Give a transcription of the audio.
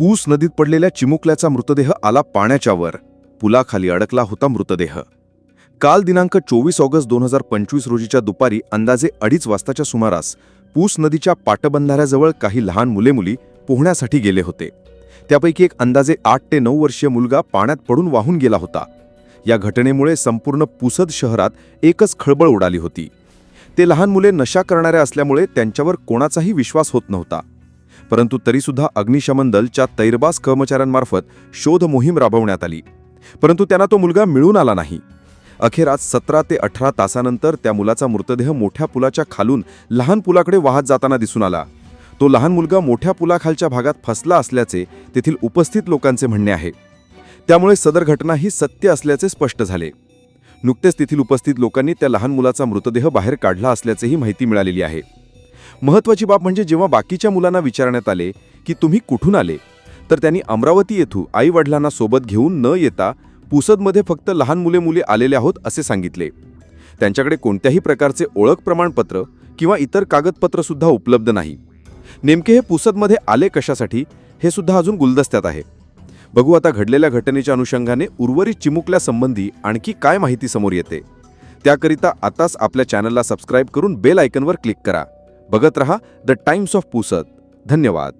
पूस नदीत पडलेल्या चिमुकल्याचा मृतदेह आला पाण्याच्या वर पुलाखाली अडकला होता मृतदेह. काल दिनांक चोवीस ऑगस्ट दोन हजार पंचवीस रोजीच्या दुपारी अंदाजे अडीच वाजताच्या सुमारास पूस नदीच्या पाटबंधाऱ्याजवळ काही लहान मुले मुली पोहण्यासाठी गेले होते. त्यापैकी एक अंदाजे आठ ते नऊ वर्षीय मुलगा पाण्यात पडून वाहून गेला होता. या घटनेमुळे संपूर्ण पुसद शहरात एकच खळबळ उडाली होती. ते लहान मुले नशा करणाऱ्या असल्यामुळे त्यांच्यावर कोणाचाही विश्वास होत नव्हता. परंतु तरीसुद्धा अग्निशमन दलच्या तैरबास कर्मचाऱ्यांमार्फत शोध मोहीम राबवण्यात आली. परंतु त्यांना तो मुलगा मिळून आला नाही. अखेर आज सतरा ते अठरा तासानंतर त्या मुलाचा मृतदेह मोठ्या पुलाच्या खालून लहान पुलाकडे वाहत जाताना दिसून आला. तो लहान मुलगा मोठ्या पुलाखालच्या भागात फसला असल्याचे तेथील उपस्थित लोकांचे म्हणणे आहे. त्यामुळे सदर घटना ही सत्य असल्याचे स्पष्ट झाले. नुकतेच तेथील उपस्थित लोकांनी त्या लहान मुलाचा मृतदेह बाहेर काढला असल्याचेही माहिती मिळालेली आहे. महत्त्वाची बाब म्हणजे जेव्हा बाकीच्या मुलांना विचारण्यात आले की तुम्ही कुठून आले तर त्यांनी अमरावती येथू आई वडिलांना सोबत घेऊन न येता पुसदमध्ये फक्त लहान मुले मुली आलेले आहोत असे सांगितले. त्यांच्याकडे कोणत्याही प्रकारचे ओळख प्रमाणपत्र किंवा इतर कागदपत्रसुद्धा उपलब्ध नाही. नेमके हे पुसदमध्ये आले कशासाठी हे सुद्धा अजून गुलदस्त्यात आहे. बघू आता घडलेल्या घटनेच्या अनुषंगाने उर्वरित चिमुकल्यासंबंधी आणखी काय माहिती समोर येते. त्याकरिता आताच आपल्या चॅनलला सबस्क्राईब करून बेल आयकनवर क्लिक करा. बघत रहा द टाइम्स ऑफ पुसद. धन्यवाद.